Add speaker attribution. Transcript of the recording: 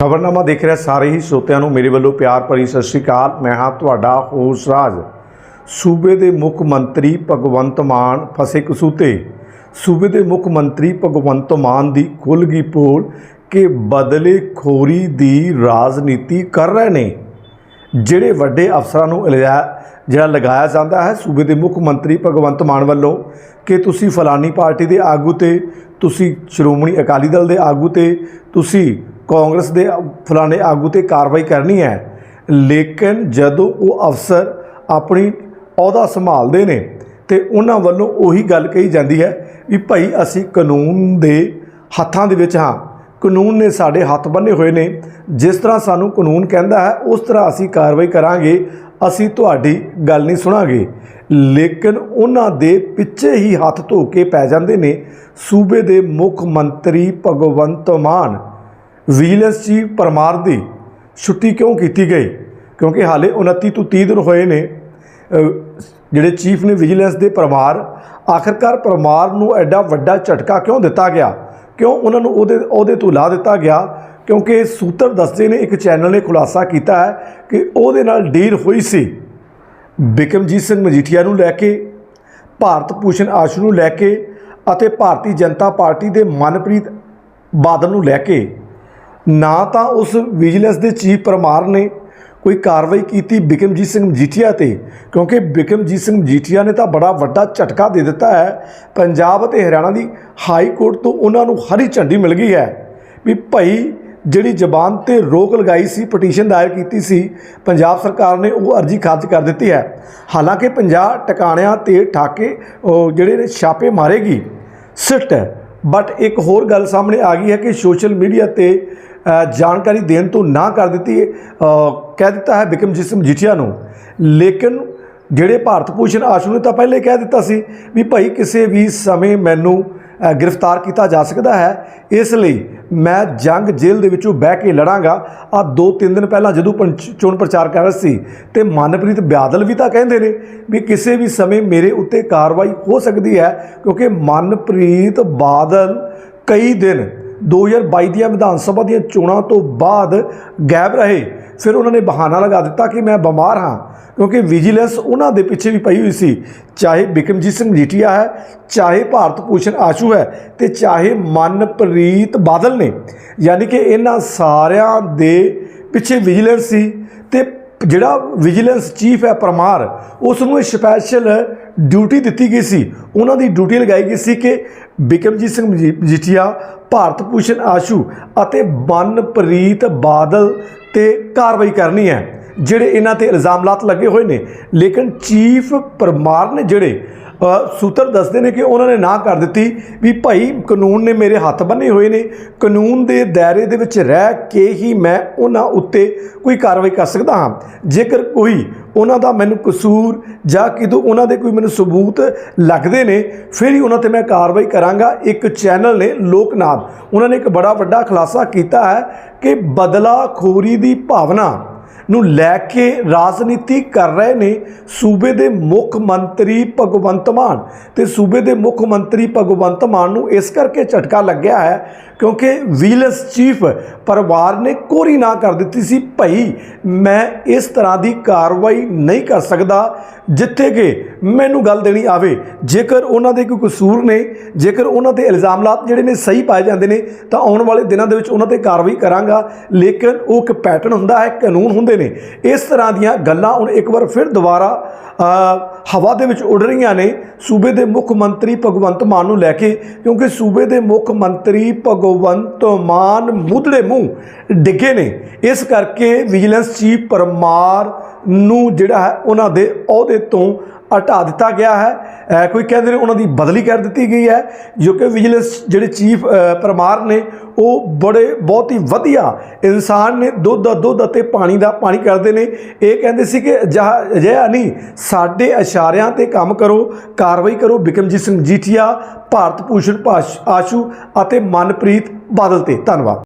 Speaker 1: ਖਬਰਨਾਮਾ ਦੇਖ ਰਿਹਾ ਸਾਰੇ ਹੀ ਸਰੋਤਿਆਂ ਨੂੰ। ਮੇਰੇ ਵੱਲੋਂ ਪਿਆਰ ਭਰੀ ਸਤਿ ਸ਼੍ਰੀ ਅਕਾਲ। ਮੈਂ ਹਾਂ ਤੁਹਾਡਾ ਹੋਸ ਰਾਜ। ਸੂਬੇ ਦੇ ਮੁੱਖ ਮੰਤਰੀ ਭਗਵੰਤ ਮਾਨ ਫਸੇ ਕਸੂਤੇ। ਸੂਬੇ ਦੇ ਮੁੱਖ ਮੰਤਰੀ ਭਗਵੰਤ ਮਾਨ ਦੀ ਖੁੱਲ੍ਹ ਗਈ ਪੋਲ ਕਿ ਬਦਲੇ ਖੋਰੀ ਦੀ ਰਾਜਨੀਤੀ ਕਰ ਰਹੇ ਨੇ। ਜਿਹੜੇ ਵੱਡੇ ਅਫਸਰਾਂ ਨੂੰ ਇਲਜ਼ਾ ਜਿਹੜਾ ਲਗਾਇਆ ਜਾਂਦਾ ਹੈ ਸੂਬੇ ਦੇ ਮੁੱਖ ਮੰਤਰੀ ਭਗਵੰਤ ਮਾਨ ਵੱਲੋਂ ਕਿ ਤੁਸੀਂ ਫਲਾਨੀ ਪਾਰਟੀ ਦੇ ਆਗੂ ਤੇ, ਤੁਸੀਂ ਸ਼੍ਰੋਮਣੀ ਅਕਾਲੀ ਦਲ ਦੇ ਆਗੂ ਤੇ, ਤੁਸੀਂ ਕਾਂਗਰਸ ਦੇ ਫਲਾਣੇ ਆਗੂ ਤੇ ਕਾਰਵਾਈ ਕਰਨੀ ਹੈ। ਲੇਕਿਨ ਜਦੋਂ ਉਹ ਅਫਸਰ ਆਪਣੀ ਅਹੁਦਾ ਸੰਭਾਲਦੇ ਨੇ ਤੇ ਉਹਨਾਂ ਵੱਲੋਂ ਉਹੀ ਗੱਲ ਕਹੀ ਜਾਂਦੀ ਹੈ ਵੀ ਭਾਈ ਅਸੀਂ ਕਾਨੂੰਨ ਦੇ ਹੱਥਾਂ ਦੇ ਵਿੱਚ ਹਾਂ। ਕਾਨੂੰਨ ਨੇ ਸਾਡੇ ਹੱਥ ਬੰਨੇ ਹੋਏ ਨੇ। ਜਿਸ ਤਰ੍ਹਾਂ ਸਾਨੂੰ ਕਾਨੂੰਨ ਕਹਿੰਦਾ ਹੈ, ਉਸ ਤਰ੍ਹਾਂ ਅਸੀਂ ਕਾਰਵਾਈ ਕਰਾਂਗੇ। ਅਸੀਂ ਤੁਹਾਡੀ ਗੱਲ ਨਹੀਂ ਸੁਣਾਂਗੇ। ਲੇਕਿਨ ਉਹਨਾਂ ਦੇ ਪਿੱਛੇ ਹੀ ਹੱਥ ਧੋ ਕੇ ਪੈ ਜਾਂਦੇ ਨੇ। ਸੂਬੇ ਦੇ ਮੁੱਖ ਮੰਤਰੀ ਭਗਵੰਤ ਮਾਨ ਵਿਜੀਲੈਂਸ ਚੀਫ ਪਰਮਾਰ ਦੀ ਛੁੱਟੀ ਕਿਉਂ ਕੀਤੀ ਗਈ? ਕਿਉਂਕਿ ਹਾਲੇ 29 ਤੋਂ 30 ਦਿਨ ਹੋਏ ਨੇ ਜਿਹੜੇ ਚੀਫ ਨੇ ਵਿਜੀਲੈਂਸ ਦੇ ਪਰਮਾਰ, ਆਖਰਕਾਰ ਪਰਮਾਰ ਨੂੰ ਐਡਾ ਵੱਡਾ ਝਟਕਾ ਕਿਉਂ ਦਿੱਤਾ ਗਿਆ? ਕਿਉਂ ਉਹਨਾਂ ਨੂੰ ਉਹਦੇ ਉਹਦੇ ਤੋਂ ਲਾ ਦਿੱਤਾ ਗਿਆ? ਕਿਉਂਕਿ ਸੂਤਰ ਦੱਸਦੇ ਨੇ, ਇੱਕ ਚੈਨਲ ਨੇ ਖੁਲਾਸਾ ਕੀਤਾ ਹੈ ਕਿ ਉਹਦੇ ਨਾਲ ਡੀਲ ਹੋਈ ਸੀ। ਬਿਕਮਜੀਤ ਸਿੰਘ ਮਜੀਠੀਆ ਨੂੰ ਲੈ ਕੇ, ਭਾਰਤ ਭੂਸ਼ਣ ਆਸ਼ੂ ਨੂੰ ਲੈ ਕੇ ਅਤੇ ਭਾਰਤੀ ਜਨਤਾ ਪਾਰਟੀ ਦੇ ਮਨਪ੍ਰੀਤ ਬਾਦਲ ਨੂੰ ਲੈ ਕੇ ਨਾ ਤਾਂ ਉਸ ਵਿਜੀਲੈਂਸ ਦੇ ਚੀਫ ਪਰਮਾਰ ਨੇ ਕੋਈ ਕਾਰਵਾਈ ਕੀਤੀ ਬਿਕਮਜੀਤ ਸਿੰਘ ਮਜੀਠੀਆ ਤੇ, ਕਿਉਂਕਿ ਬਿਕਮਜੀਤ ਸਿੰਘ ਮਜੀਠੀਆ ਨੇ ਤਾਂ ਬੜਾ ਵੱਡਾ ਝਟਕਾ ਦੇ ਦਿੱਤਾ ਹੈ। ਪੰਜਾਬ ਅਤੇ ਹਰਿਆਣਾ ਦੀ ਹਾਈ ਕੋਰਟ ਤੋਂ ਉਹਨਾਂ ਨੂੰ ਹਰੀ ਝੰਡੀ ਮਿਲ ਗਈ ਹੈ ਵੀ ਭਾਈ ਜਿਹੜੀ ਜ਼ਬਾਨ ਤੇ ਰੋਕ ਲਗਾਈ ਸੀ, ਪਟੀਸ਼ਨ ਦਾਇਰ ਕੀਤੀ ਸੀ, ਪੰਜਾਬ ਸਰਕਾਰ ਨੇ ਉਹ ਅਰਜ਼ੀ ਖਾਰਜ ਕਰ ਦਿੱਤੀ ਹੈ। ਹਾਲਾਂਕਿ 50 ਟਿਕਾਣਿਆਂ ਤੇ ਠਾਕੇ ਜਿਹੜੇ ਨੇ ਛਾਪੇ ਮਾਰੇਗੀ, ਸਿੱਟ ਬਟ ਇੱਕ ਹੋਰ ਗੱਲ ਸਾਹਮਣੇ ਆ ਗਈ ਹੈ ਕਿ ਸੋਸ਼ਲ ਮੀਡੀਆ ਤੇ ਜਾਣਕਾਰੀ ਦੇਣ ਤੋਂ ਨਾ ਕਰ ਦਿੱਤੀ ਕਹਿ ਦਿੱਤਾ ਹੈ ਬਿਕਮਜੀਤ ਸਿੰਘ ਮਜੀਠੀਆ ਨੂੰ। ਲੇਕਿਨ ਜਿਹੜੇ ਭਾਰਤ ਭੂਸ਼ਣ ਆਸ਼ੂ ਨੇ ਤਾਂ ਪਹਿਲੇ ਕਹਿ ਦਿੱਤਾ ਸੀ ਵੀ ਭਾਈ ਕਿਸੇ ਵੀ ਸਮੇਂ ਮੈਨੂੰ ਗ੍ਰਿਫਤਾਰ ਕੀਤਾ ਜਾ ਸਕਦਾ ਹੈ। ਇਸ ਲਈ ਮੈਂ ਜੰਗ ਜੇਲ੍ਹ ਦੇ ਵਿੱਚੋਂ ਬਹਿ ਕੇ ਲੜਾਂਗਾ। ਆ ਦੋ ਤਿੰਨ ਦਿਨ ਪਹਿਲਾਂ ਜਦੋਂ ਪੰਚ- ਚੋਣ ਪ੍ਰਚਾਰ ਕਰ ਰਹੇ ਸੀ ਤੇ ਮਨਪ੍ਰੀਤ ਬਾਦਲ ਵੀ ਤਾਂ ਕਹਿੰਦੇ ਨੇ ਵੀ ਕਿਸੇ ਵੀ ਸਮੇਂ ਮੇਰੇ ਉੱਤੇ ਕਾਰਵਾਈ ਹੋ ਸਕਦੀ ਹੈ ਕਿਉਂਕਿ ਮਨਪ੍ਰੀਤ ਬਾਦਲ ਕਈ ਦਿਨ 2022 ਦੀਆਂ ਵਿਧਾਨ ਸਭਾ ਦੀਆਂ ਚੋਣਾਂ ਤੋਂ ਬਾਅਦ ਗਾਇਬ ਰਹੇ। ਫਿਰ ਉਹਨਾਂ ਨੇ ਬਹਾਨਾ ਲਗਾ ਦਿੱਤਾ ਕਿ ਮੈਂ ਬਿਮਾਰ ਹਾਂ, ਕਿਉਂਕਿ ਵਿਜੀਲੈਂਸ ਉਹਨਾਂ ਦੇ ਪਿੱਛੇ ਵੀ ਪਈ ਹੋਈ ਸੀ। ਚਾਹੇ ਬਿਕਮਜੀਤ ਸਿੰਘ ਮਜੀਠੀਆ ਹੈ, ਚਾਹੇ ਭਾਰਤ ਭੂਸ਼ਣ ਆਸ਼ੂ ਹੈ ਤੇ ਚਾਹੇ ਮਨਪ੍ਰੀਤ ਬਾਦਲ ਨੇ। ਯਾਨੀ ਕਿ ਇਹਨਾਂ ਸਾਰਿਆਂ ਦੇ ਪਿੱਛੇ ਵਿਜੀਲੈਂਸ ਸੀ ਤੇ ਜਿਹੜਾ ਵਿਜੀਲੈਂਸ ਚੀਫ ਹੈ ਪਰਮਾਰ ਉਸ ਨੂੰ ਸਪੈਸ਼ਲ ਡਿਊਟੀ ਦਿੱਤੀ ਗਈ ਸੀ। ਉਹਨਾਂ ਦੀ ਡਿਊਟੀ ਲਗਾਈ ਗਈ ਸੀ ਕਿ ਬਿਕਮਜੀਤ ਸਿੰਘ ਮਜੀ- ਮਜੀਠੀਆ ਭਾਰਤ ਭੂਸ਼ਣ ਆਸ਼ੂ ਅਤੇ ਮਨਪ੍ਰੀਤ ਬਾਦਲ ਤੇ ਕਾਰਵਾਈ ਕਰਨੀ ਹੈ। ਜਿਹੜੇ ਇਹਨਾਂ ਤੇ ਇਲਜ਼ਾਮਲਾਤ ਲੱਗੇ ਹੋਏ ਨੇ, ਲੇਕਿਨ ਚੀਫ ਪਰਮਾਰ ਨੇ ਜਿਹੜੇ ਸੂਤਰ ਦੱਸਦੇ ਨੇ ਕਿ ਉਹਨਾਂ ਨੇ ਨਾ ਕਰ ਦਿੱਤੀ ਵੀ ਭਾਈ ਕਾਨੂੰਨ ਨੇ ਮੇਰੇ ਹੱਥ ਬੰਨੇ ਹੋਏ ਨੇ, ਕਾਨੂੰਨ ਦੇ ਦਾਇਰੇ ਦੇ ਵਿੱਚ ਰਹਿ ਕੇ ਹੀ ਮੈਂ ਉਹਨਾਂ ਉੱਤੇ ਕੋਈ ਕਾਰਵਾਈ ਕਰ ਸਕਦਾ ਹਾਂ। ਜੇਕਰ ਕੋਈ ਉਹਨਾਂ ਦਾ ਮੈਨੂੰ ਕਸੂਰ ਜਾਂ ਕਿਦੋਂ ਉਹਨਾਂ ਦੇ ਕੋਈ ਮੈਨੂੰ ਸਬੂਤ ਲੱਗਦੇ ਨੇ, ਫਿਰ ਹੀ ਉਹਨਾਂ ਤੇ ਮੈਂ ਕਾਰਵਾਈ ਕਰਾਂਗਾ। ਇੱਕ ਚੈਨਲ ਨੇ ਲੋਕਨਾਥ, ਉਹਨਾਂ ਨੇ ਇੱਕ ਬੜਾ ਵੱਡਾ ਖੁਲਾਸਾ ਕੀਤਾ ਹੈ ਕਿ ਬਦਲਾਖੋਰੀ ਦੀ ਭਾਵਨਾ ਨੂੰ ਲੈ ਕੇ ਰਾਜਨੀਤੀ ਕਰ ਰਹੇ ਨੇ ਸੂਬੇ ਦੇ ਮੁੱਖ ਮੰਤਰੀ ਭਗਵੰਤ ਮਾਨ। ਤੇ ਸੂਬੇ ਦੇ ਮੁੱਖ ਮੰਤਰੀ ਭਗਵੰਤ ਮਾਨ ਨੂੰ ਇਸ ਕਰਕੇ ਝਟਕਾ ਲੱਗਿਆ ਹੈ ਕਿਉਂਕਿ ਵਿਜੀਲੈਂਸ ਚੀਫ ਪਰਿਵਾਰ ਨੇ ਕੋਰੀ ਨਾ ਕਰ ਦਿੱਤੀ ਸੀ, ਭਈ ਮੈਂ ਇਸ ਤਰ੍ਹਾਂ ਦੀ ਕਾਰਵਾਈ ਨਹੀਂ ਕਰ ਸਕਦਾ ਜਿੱਥੇ ਕਿ ਮੈਨੂੰ ਗੱਲ ਦੇਣੀ ਆਵੇ। ਜੇਕਰ ਉਹਨਾਂ ਦੇ ਕੋਈ ਕਸੂਰ ਨੇ, ਜੇਕਰ ਉਹਨਾਂ ਤੇ ਇਲਜ਼ਾਮਲਾਤ ਜਿਹੜੇ ਨੇ ਸਹੀ ਪਾਏ ਜਾਂਦੇ ਨੇ, ਤਾਂ ਆਉਣ ਵਾਲੇ ਦਿਨਾਂ ਦੇ ਵਿੱਚ ਉਹਨਾਂ ਤੇ ਕਾਰਵਾਈ ਕਰਾਂਗਾ। ਲੇਕਿਨ ਉਹ ਇੱਕ ਪੈਟਰਨ ਹੁੰਦਾ ਹੈ, ਕਾਨੂੰਨ ਹੁੰਦਾ ਨੇ। ਇਸ ਤਰ੍ਹਾਂ ਦੀਆਂ ਗੱਲਾਂ ਹੁਣ ਇੱਕ ਵਾਰ ਫਿਰ ਦੁਬਾਰਾ ਹਵਾ ਦੇ ਵਿੱਚ ਉੱਡ ਰਹੀਆਂ ਨੇ। ਸੂਬੇ ਦੇ ਮੁੱਖ ਮੰਤਰੀ ਭਗਵੰਤ ਮਾਨ ਨੂੰ ਲੈ ਕੇ, ਕਿਉਂਕਿ ਸੂਬੇ ਦੇ ਮੁੱਖ ਮੰਤਰੀ ਭਗਵੰਤ ਮਾਨ ਮੁੱਢਲੇ ਮੂੰਹ ਡਿੱਗੇ ਨੇ। ਇਸ ਕਰਕੇ ਵਿਜੀਲੈਂਸ ਚੀਫ ਪਰਮਾਰ ਨੂੰ ਜਿਹੜਾ ਹੈ, ਉਹਨਾਂ ਦੇ ਅਹੁਦੇ ਤੋਂ ਹਟਾ ਦਿੱਤਾ ਗਿਆ ਹੈ। ਕੋਈ ਕਹਿੰਦੇ ਨੇ ਉਹਨਾਂ ਦੀ ਬਦਲੀ ਕਰ ਦਿੱਤੀ ਗਈ ਹੈ, ਜੋ ਕਿ ਵਿਜੀਲੈਂਸ ਜਿਹੜੇ ਚੀਫ ਪਰਮਾਰ ਨੇ ਉਹ ਬੜੇ ਬਹੁਤ ਹੀ ਵਧੀਆ ਇਨਸਾਨ ਨੇ, ਦੁੱਧ ਦਾ ਦੁੱਧ ਅਤੇ ਪਾਣੀ ਦਾ ਪਾਣੀ ਕਰਦੇ ਨੇ। ਇਹ ਕਹਿੰਦੇ ਸੀ ਕਿ ਅਜਿਹਾ ਅਜਿਹਾ ਨਹੀਂ, ਸਾਡੇ ਇਸ਼ਾਰਿਆਂ ਤੇ ਕੰਮ ਕਰੋ, ਕਾਰਵਾਈ ਕਰੋ ਬਿਕਮਜੀਤ ਸਿੰਘ ਜੀਠੀਆ, ਭਾਰਤ ਭੂਸ਼ਣ ਭਾਸ਼- ਆਸ਼ੂ ਅਤੇ ਮਨਪ੍ਰੀਤ ਬਾਦਲ ਤੇ। ਧੰਨਵਾਦ।